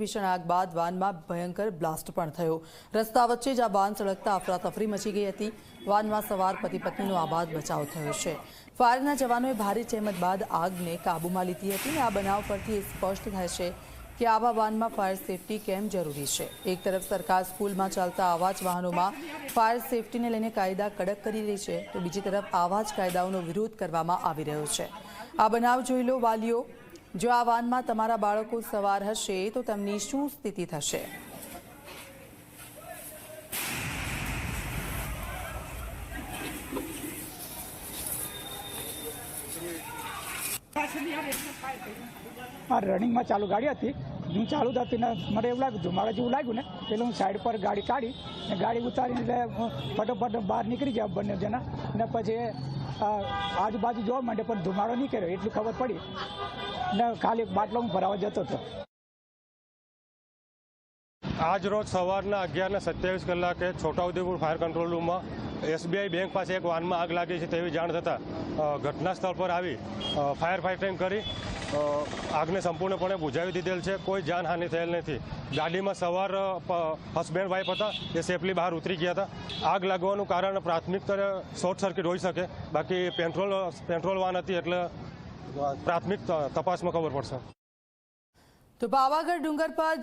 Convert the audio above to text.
ભીષણ આગ બાદ વાનમાં ભયંકર બ્લાસ્ટ પણ થયો. રસ્તા વચ્ચે જ આ વાન સળગતા અફરાતફરી મચી ગઈ હતી. વાનમાં સવાર પતિ પત્નીનો આબાદ બચાવ થયો છે. ફાયરના જવાનોએ ભારે જહેમત બાદ આગને કાબૂમાં લીધી હતી અને આ બનાવ પરથી એ સ્પષ્ટ થાય છે કે આવા વાનમાં ફાયર સેફટી કેમ જરૂરી છે. એક તરફ સરકાર સ્કૂલમાં ચાલતા આવા જ વાહનોમાં ફાયર સેફટીને લઈને કાયદા કડક કરી રહી છે, તો બીજી તરફ આવા જ કાયદાઓનો વિરોધ કરવામાં આવી રહ્યો છે. આ બનાવ જોઈ લો વાલીઓ જો આ વાનમાં તમારા બાળકો સવાર હશે, તો તેમની શું સ્થિતિ થશે? આ રનિંગમાં ચાલુ ગાડી હતી. હું ચાલુ થતી ને મને એવું લાગ્યું, મારે જેવું લાગ્યું ને એટલે હું સાઈડ પર ગાડી કાઢી ને ગાડી ઉતારીને એટલે ફટોફટ બહાર નીકળી ગયા બંને જણા. ને પછી આજુબાજુ જોવા માંડે, પણ ધુમાડો નહીં કર્યો, એટલી ખબર પડી. ને ખાલી બાટલો હું ભરાવા જતો હતો. આજ રોજ સવારના અગિયારને સત્યાવીસ કલાકે છોટાઉદેપુર ફાયર કંટ્રોલ રૂમમાં એસબીઆઈ બેંક પાસે એક વાનમાં આગ લાગી છે તેવી જાણ થતાં ઘટના સ્થળ પર આવી ફાયર ફાઇટિંગ કરી આગને સંપૂર્ણપણે બુઝાવી દીધેલ છે. કોઈ જાનહાનિ થયેલ નથી. ગાડીમાં સવાર હસબેન્ડ, વાઇફ હતા. એ સેફલી બહાર ઉતરી ગયા હતા. આગ લાગવાનું કારણ પ્રાથમિક શોર્ટ સર્કિટ હોઈ શકે. બાકી પેટ્રોલ પેટ્રોલ વાન હતી એટલે પ્રાથમિક તપાસમાં ખબર પડશે. તો પાવાગઢ ડુંગર પર